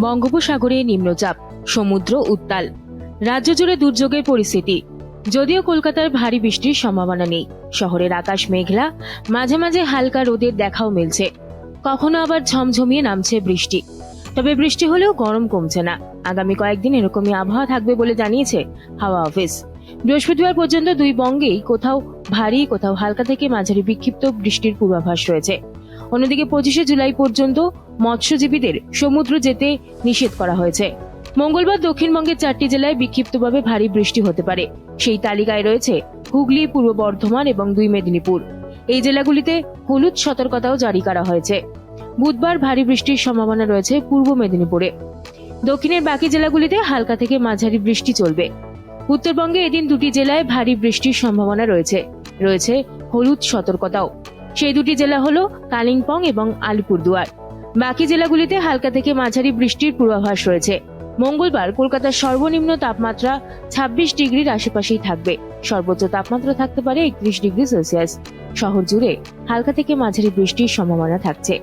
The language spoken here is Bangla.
বঙ্গোপসাগরে নিম্নচাপ, সমুদ্র উত্তাল। রাজ্য জুড়ে দুর্যোগের পরিস্থিতি। যদিও কলকাতার ভারী বৃষ্টির সম্ভাবনা নেই। শহরের আকাশ মেঘলা, মাঝে মাঝে হালকা রোদের দেখাও মিলছে। কখনো আবার ঝমঝমিয়ে নামছে বৃষ্টি। তবে বৃষ্টি হলেও গরম কমছে না। আগামী কয়েকদিন এরকমই আবহাওয়া থাকবে বলে জানিয়েছে হাওয়া অফিস। বৃহস্পতিবার পর্যন্ত দুই বঙ্গেই কোথাও ভারী, কোথাও হালকা থেকে মাঝারি বিক্ষিপ্ত বৃষ্টির পূর্বাভাস রয়েছে। অন্যদিকে পঁচিশে জুলাই পর্যন্ত মৎস্যজীবীদের সমুদ্র যেতে নিষেধ করা হয়েছে। মঙ্গলবার দক্ষিণবঙ্গের চারটি জেলায় বিক্ষিপ্তভাবে ভারী বৃষ্টি হতে পারে। সেই তালিকায় রয়েছে হুগলি, পূর্ব বর্ধমান এবং দুই মেদিনীপুর। এই জেলাগুলিতে হলুদ সতর্কতাও জারি করা হয়েছে। বুধবার ভারী বৃষ্টির সম্ভাবনা রয়েছে পূর্ব মেদিনীপুরে। দক্ষিণের বাকি জেলাগুলিতে হালকা থেকে মাঝারি বৃষ্টি চলবে। উত্তরবঙ্গে এদিন দুটি জেলায় ভারী বৃষ্টির সম্ভাবনা রয়েছে। রয়েছে হলুদ সতর্কতাও। সেই দুটি জেলা হল কালিম্পং এবং আলিপুরদুয়ার। বাকি জেলাগুলিতে হালকা থেকে মাঝারি বৃষ্টির পূর্বাভাস রয়েছে। মঙ্গলবার কলকাতার সর্বনিম্ন তাপমাত্রা ছাব্বিশ ডিগ্রির আশেপাশেই থাকবে। সর্বোচ্চ তাপমাত্রা থাকতে পারে একত্রিশ ডিগ্রি সেলসিয়াস। শহর জুড়ে হালকা থেকে মাঝারি বৃষ্টির সম্ভাবনা থাকছে।